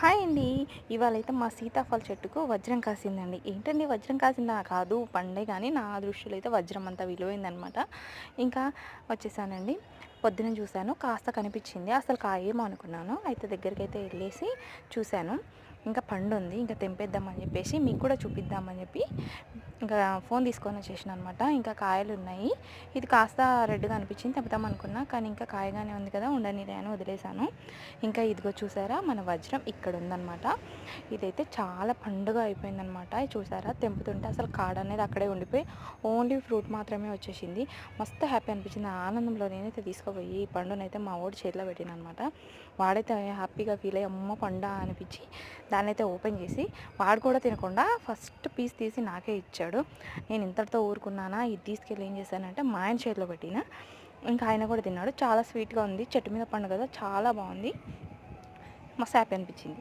Hi అండి. ఇవాళ అయితే మా సీతాఫల చెట్టుకు వజ్రం కాసిందండి. ఏంటండి వజ్రం కాసిందా? కాదు పండే కానీ నా దృష్టిలో అయితే వజ్రం అంతా విలువైందనమాట. ఇంకా వచ్చేసానండి. పొద్దున చూశాను. కాస్త కనిపించింది. అసలు కాయేమో అనుకున్నాను. అయితే దగ్గరికి అయితే వెళ్ళేసి చూశాను. ఇంకా పండు ఉంది ఇంకా తెంపేద్దామని చెప్పేసి మీకు కూడా చూపిద్దామని చెప్పి ఇంకా ఫోన్ తీసుకొని వచ్చేసిన అనమాట ఇంకా కాయలు ఉన్నాయి. ఇది కాస్త రెడ్గా అనిపించింది. తెంపుదాం అనుకున్నా. కానీ ఇంకా కాయగానే ఉంది కదా. ఉండనిలే అని వదిలేశాను. ఇంకా ఇదిగో చూసారా? మన వజ్రం ఇక్కడ ఉందన్నమాట. ఇదైతే చాలా పండుగ అయిపోయిందనమాట చూసారా? తెంపుతుంటే అసలు కాడ అనేది అక్కడే ఉండిపోయి ఓన్లీ ఫ్రూట్ మాత్రమే వచ్చేసింది. మస్తు హ్యాపీ అనిపించింది. ఆనందంలో నేనైతే తీసుకుపోయి ఈ పండునైతే మా ఓడి చేతిలో పెట్టిన అనమాట వాడైతే హ్యాపీగా ఫీల్ అయ్యి అమ్మ పండ అనిపించి దాన్ని అయితే ఓపెన్ చేసి వాడు కూడా తినకుండా ఫస్ట్ పీస్ తీసి నాకే ఇచ్చాడు. నేను ఇంతటితో ఊరుకున్నానా? ఇది తీసుకెళ్ళి ఏం చేశానంటే మా ఆయన చేతిలో పెట్టిన. ఇంకా ఆయన కూడా తిన్నాడు. చాలా స్వీట్గా ఉంది. చెట్టు మీద పండు కదా చాలా బాగుంది. మస్తు హ్యాపీ అనిపించింది.